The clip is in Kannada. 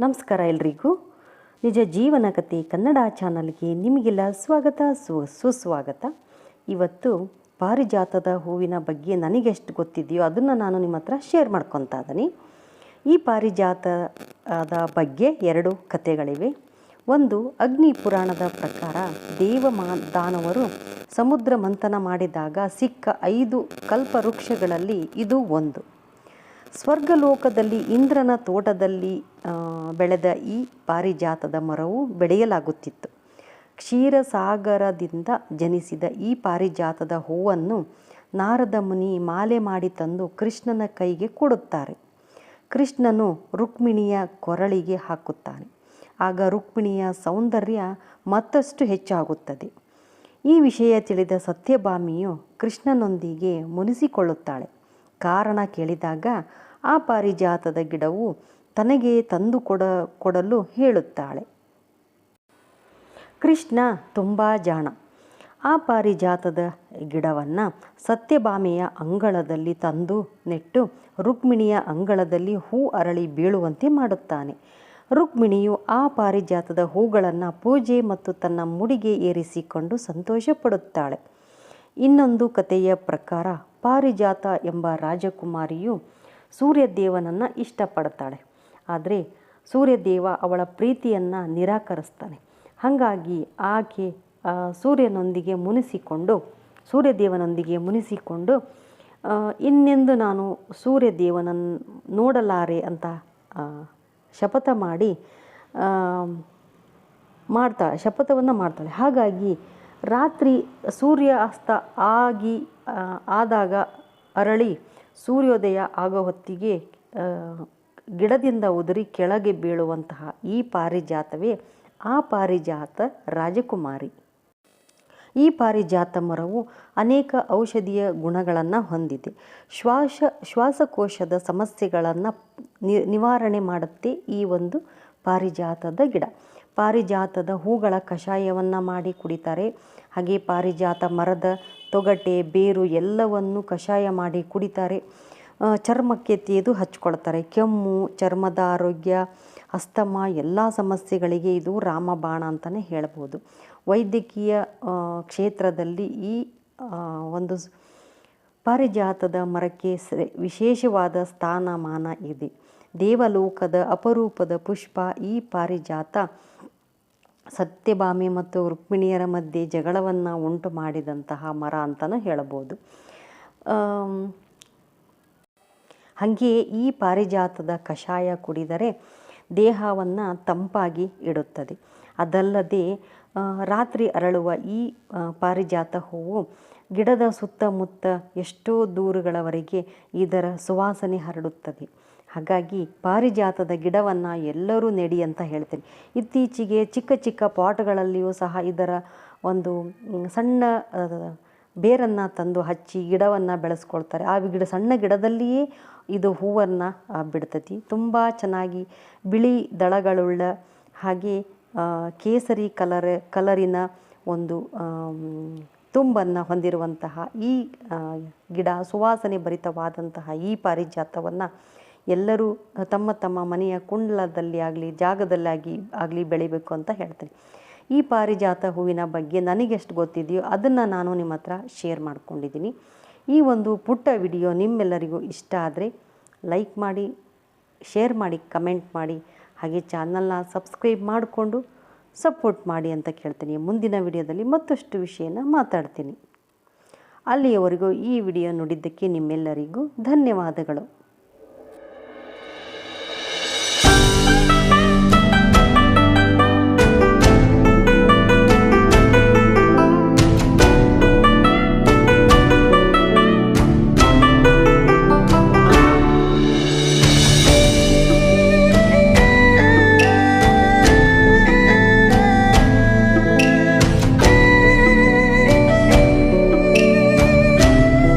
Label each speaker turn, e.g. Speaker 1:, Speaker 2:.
Speaker 1: ನಮಸ್ಕಾರ ಎಲ್ರಿಗೂ. ನಿಜ ಜೀವನ ಕಥೆ ಕನ್ನಡ ಚಾನಲ್ಗೆ ನಿಮಗೆಲ್ಲ ಸ್ವಾಗತ, ಸು, ಸುಸ್ವಾಗತ. ಇವತ್ತು ಪಾರಿಜಾತದ ಹೂವಿನ ಬಗ್ಗೆ ನನಗೆಷ್ಟು ಗೊತ್ತಿದೆಯೋ ಅದನ್ನು ನಾನು ನಿಮ್ಮ ಹತ್ರ ಶೇರ್ ಮಾಡ್ಕೊತಾ ಇದ್ದೀನಿ. ಈ ಪಾರಿಜಾತದ ಬಗ್ಗೆ ಎರಡು ಕಥೆಗಳಿವೆ. ಒಂದು, ಅಗ್ನಿ ಪುರಾಣದ ಪ್ರಕಾರ ದೇವ ಮಾ, ದಾನವರು ಸಮುದ್ರ ಮಂಥನ ಮಾಡಿದಾಗ ಸಿಕ್ಕ ಐದು ಕಲ್ಪವೃಕ್ಷಗಳಲ್ಲಿ ಇದು ಒಂದು. ಸ್ವರ್ಗಲೋಕದಲ್ಲಿ ಇಂದ್ರನ ತೋಟದಲ್ಲಿ ಬೆಳೆದ ಈ ಪಾರಿಜಾತದ ಮರವು ಬೆಳೆಯಲಾಗುತ್ತಿತ್ತು. ಕ್ಷೀರಸಾಗರದಿಂದ ಜನಿಸಿದ ಈ ಪಾರಿಜಾತದ ಹೂವನ್ನು ನಾರದ ಮುನಿ ಮಾಲೆ ಮಾಡಿ ತಂದು ಕೃಷ್ಣನ ಕೈಗೆ ಕೊಡುತ್ತಾರೆ. ಕೃಷ್ಣನು ರುಕ್ಮಿಣಿಯ ಕೊರಳಿಗೆ ಹಾಕುತ್ತಾನೆ. ಆಗ ರುಕ್ಮಿಣಿಯ ಸೌಂದರ್ಯ ಮತ್ತಷ್ಟು ಹೆಚ್ಚಾಗುತ್ತದೆ. ಈ ವಿಷಯ ತಿಳಿದ ಸತ್ಯಭಾಮಿಯು ಕೃಷ್ಣನೊಂದಿಗೆ ಮುನಿಸಿಕೊಳ್ಳುತ್ತಾಳೆ. ಕಾರಣ ಕೇಳಿದಾಗ ಆ ಪಾರಿಜಾತದ ಗಿಡವು ತನಗೆ ತಂದು ಕೊಡ, ಕೊಡಲು ಹೇಳುತ್ತಾಳೆ. ಕೃಷ್ಣ ತುಂಬ ಜಾಣ. ಆ ಪಾರಿಜಾತದ ಗಿಡವನ್ನು ಸತ್ಯಭಾಮೆಯ ಅಂಗಳದಲ್ಲಿ ತಂದು ನೆಟ್ಟು ರುಕ್ಮಿಣಿಯ ಅಂಗಳದಲ್ಲಿ ಹೂ ಅರಳಿ ಬೀಳುವಂತೆ ಮಾಡುತ್ತಾನೆ. ರುಕ್ಮಿಣಿಯು ಆ ಪಾರಿಜಾತದ ಹೂಗಳನ್ನು ಪೂಜೆ ಮತ್ತು ತನ್ನ ಮುಡಿಗೆ ಏರಿಸಿಕೊಂಡು ಸಂತೋಷಪಡುತ್ತಾಳೆ. ಇನ್ನೊಂದು ಕಥೆಯ ಪ್ರಕಾರ ಪಾರಿಜಾತ ಎಂಬ ರಾಜಕುಮಾರಿಯು ಸೂರ್ಯದೇವನನ್ನು ಇಷ್ಟಪಡುತ್ತಾಳೆ ಆದರೆ ಸೂರ್ಯದೇವ ಅವಳ ಪ್ರೀತಿಯನ್ನು ನಿರಾಕರಿಸ್ತಾನೆ. ಹಾಗಾಗಿ ಆಕೆ ಸೂರ್ಯನೊಂದಿಗೆ ಮುನಿಸಿಕೊಂಡು, ಸೂರ್ಯದೇವನೊಂದಿಗೆ ಮುನಿಸಿಕೊಂಡು ಇನ್ನೆಂದು ನಾನು ಸೂರ್ಯದೇವನನ್ನು ನೋಡಲಾರೆ ಅಂತ ಶಪಥ ಮಾಡಿ ಮಾಡ್ತಾ, ಶಪಥವನ್ನು ಮಾಡ್ತಾಳೆ. ಹಾಗಾಗಿ ರಾತ್ರಿ ಸೂರ್ಯ ಅಸ್ತ ಆಗಿ ಆದಾಗ ಅರಳಿ ಸೂರ್ಯೋದಯ ಆಗೋ ಹೊತ್ತಿಗೆ ಗಿಡದಿಂದ ಉದುರಿ ಕೆಳಗೆ ಬೀಳುವಂತಹ ಈ ಪಾರಿಜಾತವೇ ಆ ಪಾರಿಜಾತ ರಾಜಕುಮಾರಿ. ಈ ಪಾರಿಜಾತ ಮರವು ಅನೇಕ ಔಷಧೀಯ ಗುಣಗಳನ್ನು ಹೊಂದಿದೆ. ಶ್ವಾಸ, ಶ್ವಾಸಕೋಶದ ಸಮಸ್ಯೆಗಳನ್ನು ನಿವಾರಣೆ ಮಾಡುತ್ತೆ ಈ ಒಂದು ಪಾರಿಜಾತದ ಗಿಡ. ಪಾರಿಜಾತದ ಹೂಗಳ ಕಷಾಯವನ್ನು ಮಾಡಿ ಕುಡಿತಾರೆ. ಹಾಗೆ ಪಾರಿಜಾತ ಮರದ ತೊಗಟೆ, ಬೇರು ಎಲ್ಲವನ್ನು ಕಷಾಯ ಮಾಡಿ ಕುಡಿತಾರೆ. ಚರ್ಮಕ್ಕೆ ತೇದು ಹಚ್ಕೊಳ್ತಾರೆ. ಕೆಮ್ಮು, ಚರ್ಮದ ಆರೋಗ್ಯ, ಅಸ್ತಮ, ಎಲ್ಲ ಸಮಸ್ಯೆಗಳಿಗೆ ಇದು ರಾಮಬಾಣ ಅಂತಲೇ ಹೇಳ್ಬೋದು. ವೈದ್ಯಕೀಯ ಕ್ಷೇತ್ರದಲ್ಲಿ ಈ ಒಂದು ಪಾರಿಜಾತದ ಮರಕ್ಕೆ ವಿಶೇಷವಾದ ಸ್ಥಾನಮಾನ ಇದೆ. ದೇವಲೋಕದ ಅಪರೂಪದ ಪುಷ್ಪ ಈ ಪಾರಿಜಾತ ಸತ್ಯಭಾಮೆ ಮತ್ತು ರುಕ್ಮಿಣಿಯರ ಮಧ್ಯೆ ಜಗಳವನ್ನು ಉಂಟು ಮಾಡಿದಂತಹ ಮರ ಅಂತಲೂ ಹೇಳಬಹುದು ಹಾಗೆಯೇ ಈ ಪಾರಿಜಾತದ ಕಷಾಯ ಕುಡಿದರೆ ದೇಹವನ್ನು ತಂಪಾಗಿ ಇಡುತ್ತದೆ. ಅದಲ್ಲದೆ ರಾತ್ರಿ ಅರಳುವ ಈ ಪಾರಿಜಾತ ಹೂವು ಗಿಡದ ಸುತ್ತಮುತ್ತ ಎಷ್ಟೋ ದೂರುಗಳವರೆಗೆ ಇದರ ಸುವಾಸನೆ ಹರಡುತ್ತದೆ. ಹಾಗಾಗಿ ಪಾರಿಜಾತದ ಗಿಡವನ್ನು ಎಲ್ಲರೂ ನೆಡಿ ಅಂತ ಹೇಳ್ತೀನಿ. ಇತ್ತೀಚೆಗೆ ಚಿಕ್ಕ ಚಿಕ್ಕ ಪಾಟ್ಗಳಲ್ಲಿಯೂ ಸಹ ಇದರ ಒಂದು ಸಣ್ಣ ಬೇರನ್ನು ತಂದು ಹಚ್ಚಿ ಗಿಡವನ್ನು ಬೆಳೆಸ್ಕೊಳ್ತಾರೆ. ಆ ಗಿಡ, ಸಣ್ಣ ಗಿಡದಲ್ಲಿಯೇ ಇದು ಹೂವನ್ನು ಬಿಡ್ತತಿ. ತುಂಬ ಚೆನ್ನಾಗಿ ಬಿಳಿ ದಳಗಳುಳ್ಳ ಹಾಗೆ ಕೇಸರಿ ಕಲರ್, ಕಲರಿನ ಒಂದು ತುಂಬನ್ನು ಹೊಂದಿರುವಂತಹ ಈ ಗಿಡ, ಸುವಾಸನೆ ಭರಿತವಾದಂತಹ ಈ ಪಾರಿಜಾತವನ್ನು ಎಲ್ಲರೂ ತಮ್ಮ ತಮ್ಮ ಮನೆಯ ಕುಂಡಲದಲ್ಲಿ ಆಗಲಿ, ಜಾಗದಲ್ಲಾಗಿ ಆಗಲಿ ಬೆಳಿಬೇಕು ಅಂತ ಹೇಳ್ತೀನಿ ಈ ಪಾರಿಜಾತ ಹೂವಿನ ಬಗ್ಗೆ ನನಗೆಷ್ಟು ಗೊತ್ತಿದೆಯೋ ಅದನ್ನು ನಾನು ನಿಮ್ಮ ಹತ್ರ ಶೇರ್ ಮಾಡ್ಕೊಂಡಿದ್ದೀನಿ. ಈ ಒಂದು ಪುಟ್ಟ ವಿಡಿಯೋ ನಿಮ್ಮೆಲ್ಲರಿಗೂ ಇಷ್ಟ ಆದರೆ ಲೈಕ್ ಮಾಡಿ, ಶೇರ್ ಮಾಡಿ, ಕಮೆಂಟ್ ಮಾಡಿ, ಹಾಗೆ ಚಾನಲ್ನ ಸಬ್ಸ್ಕ್ರೈಬ್ ಮಾಡಿಕೊಂಡು ಸಪೋರ್ಟ್ ಮಾಡಿ ಅಂತ ಕೇಳ್ತೀನಿ. ಮುಂದಿನ ವಿಡಿಯೋದಲ್ಲಿ ಮತ್ತಷ್ಟು ವಿಷಯನ ಮಾತಾಡ್ತೀನಿ. ಅಲ್ಲಿಯವರೆಗೂ ಈ ವಿಡಿಯೋ ನೋಡಿದ್ದಕ್ಕೆ ನಿಮ್ಮೆಲ್ಲರಿಗೂ ಧನ್ಯವಾದಗಳು.